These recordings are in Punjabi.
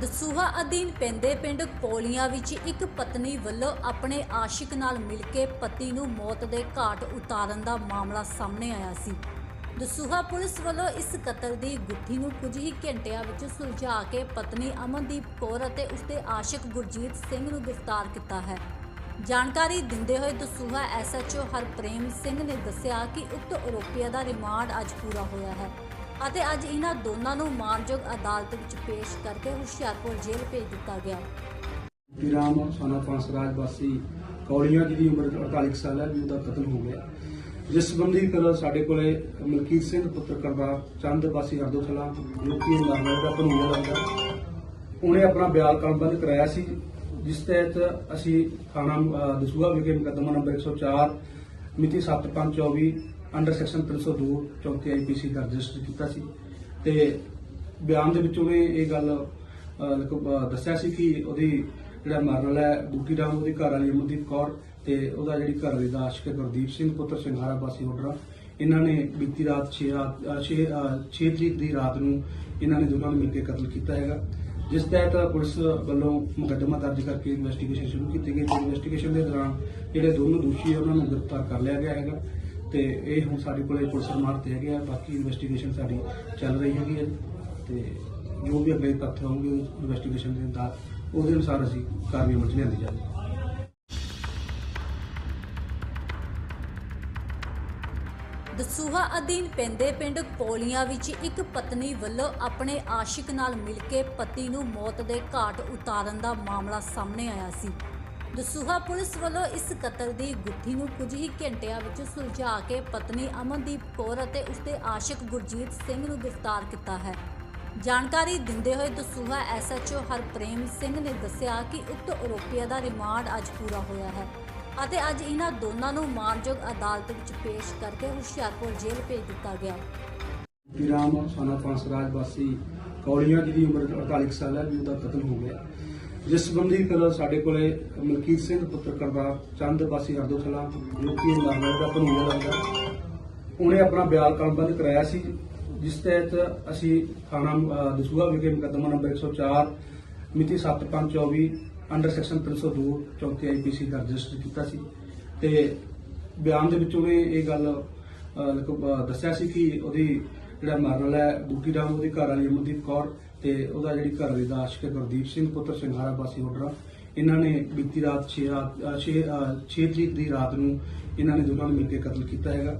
ਦਸੂਹਾ ਅਧੀਨ ਪੈਂਦੇ ਪਿੰਡ ਕੋਲੀਆਂ ਵਿੱਚ ਇੱਕ ਪਤਨੀ ਵੱਲੋਂ ਆਪਣੇ ਆਸ਼ਿਕ ਨਾਲ ਮਿਲ ਕੇ ਪਤੀ ਨੂੰ ਮੌਤ ਦੇ ਘਾਟ ਉਤਾਰਨ ਦਾ ਮਾਮਲਾ ਸਾਹਮਣੇ ਆਇਆ ਸੀ। ਦਸੂਹਾ ਪੁਲਿਸ ਵੱਲੋਂ ਇਸ ਕਤਲ ਦੀ ਗੁੱਥੀ ਨੂੰ ਕੁਝ ਹੀ ਘੰਟਿਆਂ ਵਿੱਚ ਸੁਲਝਾ ਕੇ ਪਤਨੀ ਅਮਨਦੀਪ ਕੌਰ ਅਤੇ ਉਸਦੇ ਆਸ਼ਿਕ ਗੁਰਜੀਤ ਸਿੰਘ ਨੂੰ ਗ੍ਰਿਫਤਾਰ ਕੀਤਾ ਹੈ। ਜਾਣਕਾਰੀ ਦਿੰਦੇ ਹੋਏ ਦਸੂਹਾ ਐਸਐਚਓ ਹਰਪ੍ਰੇਮ ਸਿੰਘ ਨੇ ਦੱਸਿਆ ਕਿ ਉਕਤ ਆਰੋਪੀਆਂ ਦਾ ਰਿਮਾਂਡ ਅੱਜ ਪੂਰਾ ਹੋਇਆ ਹੈ। ਅਤੇ ਅੱਜ ਇਹਨਾਂ ਦੋਨਾਂ ਨੂੰ ਮਾਨਯੋਗ ਅਦਾਲਤ ਵਿੱਚ ਪੇਸ਼ ਕਰਕੇ ਹੁਸ਼ਿਆਰਪੁਰ ਜੇਲ੍ਹ ਭੇਜ ਦਿੱਤਾ ਗਿਆ। ਰਾਮ ਸਾਨਾ ਪੰਸਰਾਜ ਵਾਸੀ ਕੌਲੀਆਂ ਜੀ ਦੀ ਉਮਰ 48 ਸਾਲ ਹੈ, ਵੀ ਕਤਲ ਹੋ ਗਿਆ। ਜਿਸ ਸੰਬੰਧੀ ਕੱਲ ਸਾਡੇ ਕੋਲੇ ਮਲਕੀਤ ਸਿੰਘ, ਪੁੱਤਰ ਕਰਦਾਰ ਚੰਦ ਵਾਸੀ ਹਰਦੋ ਕਲਾਂ ਜੋ ਦਾ ਭਨੂਆ ਲੱਗਦਾ। ਉਹਨੇ ਆਪਣਾ ਬਿਆਨ ਕਲਮਬੰਦ ਕਰਾਇਆ ਸੀ, ਜਿਸ ਤਹਿਤ ਅਸੀਂ ਥਾਣਾ ਦਸੂਹਾ ਵਿਖੇ ਮੁਕੱਦਮਾ ਨੰਬਰ 104 ਮਿਤੀ 7524 ਅੰਡਰ ਸੈਕਸ਼ਨ 302 34 ਆਈਪੀਸੀ ਦਾ ਰਜਿਸਟਰ ਕੀਤਾ ਸੀ। ਤੇ ਬਿਆਨ ਦੇ ਵਿੱਚ ਉਹਨੇ ਇਹ ਗੱਲ ਅਹ, ਦੱਸਿਆ ਸੀ ਕਿ ਉਹਦੀ ਜਿਹੜਾ ਮਰਨ ਵਾਲਾ ਹੈ ਬੂਟੀ ਰਾਮ ਉਹਦੀ ਘਰ ਵਾਲੀ ਅਮਨਦੀਪ ਕੌਰ ਤੇ ਉਹਦਾ ਜਿਹੜੀ ਘਰ ਵਾਲੀ ਦਾ ਆਸ਼ਿਕ ਹੈ ਗੁਰਦੀਪ ਸਿੰਘ ਪੁੱਤਰ ਸਿੰਘਾਰਾ ਵਾਸੀ ਹੋਡਰਾ ਇਹਨਾਂ ਨੇ ਬੀਤੀ ਰਾਤ 6 6 6 ਤਰੀਕ ਦੀ ਰਾਤ ਨੂੰ ਇਹਨਾਂ ਨੇ ਦੋਨਾਂ ਨੂੰ ਮਿਲ ਕੇ ਕਤਲ ਕੀਤਾ ਹੈਗਾ। ਜਿਸ ਤਹਿਤ ਪੁਲਿਸ ਵੱਲੋਂ ਮੁਕੱਦਮਾ ਦਰਜ ਕਰਕੇ ਇਨਵੈਸਟੀਗੇਸ਼ਨ ਸ਼ੁਰੂ ਕੀਤੀ ਗਈ ਤੇ ਇਨਵੈਸਟੀਗੇਸ਼ਨ ਦੇ ਦੌਰਾਨ ਜਿਹੜੇ ਦੋਨੋਂ ਦੋਸ਼ੀ ਹੈ ਉਹਨਾਂ ਨੂੰ ਗ੍ਰਿਫਤਾਰ ਕਰ ਲਿਆ ਗਿਆ ਹੈਗਾ। ਤੇ ਇਹ ਹੁਣ ਸਾਡੇ ਕੋਲੇ ਪੁਲਿਸ ਰਿਮਾਂਡ ਤੇ ਹੈਗੇ ਆ, ਬਾਕੀ ਇਨਵੈਸਟੀਗੇਸ਼ਨ ਸਾਡੀ ਚੱਲ ਰਹੀ ਹੈਗੀ ਹੈ ਤੇ ਜੋ ਵੀ ਅੱਗੇ ਤੱਥ ਹੋਣਗੇ ਇਨਵੈਸਟੀਗੇਸ਼ਨ ਦੇ ਅੰਦਰ ਉਹਦੇ ਅਨੁਸਾਰ ਅਸੀਂ ਕਾਰਵਾਈ ਅਮਲ ਚ ਲਿਆਂਦੀ ਜਾਵੇਗੀ। ਦਸੂਹਾ ਅਧੀਨ ਪੈਂਦੇ ਪਿੰਡ ਕੋਲੀਆਂ ਵਿੱਚ ਇੱਕ ਪਤਨੀ ਵੱਲੋਂ ਆਪਣੇ ਆਸ਼ਿਕ ਨਾਲ ਮਿਲ ਕੇ ਪਤੀ ਨੂੰ ਮੌਤ ਦੇ ਘਾਟ ਉਤਾਰਨ ਦਾ ਮਾਮਲਾ ਸਾਹਮਣੇ ਆਇਆ ਸੀ। ਦਸੂਹਾ ਪੁਲਿਸ ਵੱਲੋਂ ਇਸ ਕਤਲ ਦੀ ਗੁੱਥੀ ਨੂੰ ਕੁਝ ਹੀ ਘੰਟਿਆਂ ਵਿੱਚ ਸੁਲਝਾ ਕੇ ਪਤਨੀ ਅਮਨਦੀਪ ਕੌਰ ਅਤੇ ਉਸਦੇ ਆਸ਼ਿਕ ਗੁਰਜੀਤ ਸਿੰਘ ਨੂੰ ਗ੍ਰਿਫਤਾਰ ਕੀਤਾ ਹੈ। ਜਾਣਕਾਰੀ ਦਿੰਦੇ ਹੋਏ ਦਸੂਹਾ ਐਸਐਚਓ ਹਰਪ੍ਰੇਮ ਸਿੰਘ ਨੇ ਦੱਸਿਆ ਕਿ ਉਕਤ ਆਰੋਪੀਆਂ ਦਾ ਰਿਮਾਂਡ ਅੱਜ ਪੂਰਾ ਹੋਇਆ ਹੈ ਅਤੇ ਅੱਜ ਇਹਨਾਂ ਦੋਨਾਂ ਨੂੰ ਮਾਨਯੋਗ ਅਦਾਲਤ ਵਿੱਚ ਪੇਸ਼ ਕਰਕੇ ਹੁਸ਼ਿਆਰਪੁਰ ਜੇਲ੍ਹ ਭੇਜ ਦਿੱਤਾ ਗਿਆ। ਰਾਮ ਸਾਨਾ ਪੰਸਰਾਜ ਵਾਸੀ ਕੌਲੀਆਂ ਜੀ ਉਮਰ 48 ਸਾਲ ਹੈ, ਵੀ ਉਹਦਾ ਕਤਲ ਹੋ ਗਿਆ। ਜਿਸ ਸੰਬੰਧੀ ਕੱਲ ਸਾਡੇ ਕੋਲੇ ਮਲਕੀਤ ਸਿੰਘ ਪੁੱਤਰ ਕਰਦਾ ਚੰਦ, ਵਾਸੀ ਹਰਦੋ ਕਲਾਂ ਜੋ ਕਿ ਨਾਮੇ ਦਾ ਭਨੂਆ ਲੱਗਦਾ ਉਹਨੇ ਆਪਣਾ ਬਿਆਨ ਕਲਮਬੰਦ ਕਰਾਇਆ ਸੀ, ਜਿਸ ਤਹਿਤ ਅਸੀਂ ਥਾਣਾ ਦਸੂਹਾ ਵਿਖੇ ਮੁਕੱਦਮਾ ਨੰਬਰ 104 ਮਿਤੀ 7524 ਅੰਡਰ ਸੈਕਸ਼ਨ 302 34 ਆਈਪੀਸੀ ਦਾ ਰਜਿਸਟਰ ਕੀਤਾ ਸੀ। ਤੇ ਬਿਆਨ ਦੇ ਵਿੱਚ ਉਹਨੇ ਇਹ ਗੱਲ ਦੱਸਿਆ ਸੀ ਕਿ ਉਹਦੀ ਜਿਹੜਾ ਮਰਨ ਵਾਲਾ ਹੈ ਬੁੱਗੀ ਰਾਮ ਉਹਦੀ ਘਰ ਵਾਲੀ ਅਮਨਦੀਪ ਕੌਰ ਤੇ ਉਹਦਾ ਜਿਹੜੀ ਘਰ ਵਾਲੀ ਦਾ ਆਸ਼ਿਕ ਗੁਰਦੀਪ ਸਿੰਘ, ਪੁੱਤਰ ਸਿੰਘਾਰਾ ਵਾਸੀ ਹੋਡਰਾ ਇਹਨਾਂ ਨੇ ਬੀਤੀ ਰਾਤ 6 6 6 ਤਰੀਕ ਦੀ ਰਾਤ ਨੂੰ ਇਹਨਾਂ ਨੇ ਦੋਨਾਂ ਨੂੰ ਮਿਲ ਕੇ ਕਤਲ ਕੀਤਾ ਹੈਗਾ।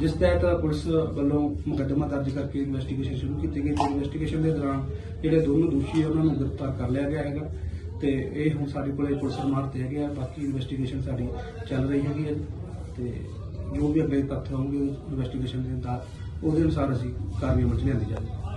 ਜਿਸ ਤਹਿਤ ਪੁਲਿਸ ਵੱਲੋਂ ਮੁਕੱਦਮਾ ਦਰਜ ਕਰਕੇ ਇਨਵੈਸਟੀਗੇਸ਼ਨ ਸ਼ੁਰੂ ਕੀਤੀ ਗਈ ਤੇ ਇਨਵੈਸਟੀਗੇਸ਼ਨ ਦੇ ਦੌਰਾਨ ਜਿਹੜੇ ਦੋਨੋਂ ਦੋਸ਼ੀ ਉਹਨਾਂ ਨੂੰ ਗ੍ਰਿਫਤਾਰ ਕਰ ਲਿਆ ਗਿਆ ਹੈਗਾ। ਤੇ ਇਹ ਹੁਣ ਸਾਡੇ ਕੋਲੇ ਪੁਲਿਸ ਰਿਮਾਂਡ ਤੇ ਹੈਗੇ ਆ, ਬਾਕੀ ਇਨਵੈਸਟੀਗੇਸ਼ਨ ਸਾਡੀ ਚੱਲ ਰਹੀ ਹੈਗੀ ਹੈ। ਤੇ ਜੋ ਵੀ ਅੱਗੇ ਤੱਥ ਹੋਣਗੇ ਇਨਵੈਸਟੀਗੇਸ਼ਨ ਦੇ ਅੰਦਰ ਉਹਦੇ ਅਨੁਸਾਰ ਅਸੀਂ ਕਾਰਵਾਈ ਅਮਲ ਚ ਲਿਆਂਦੀ ਜਾਵੇਗੀ।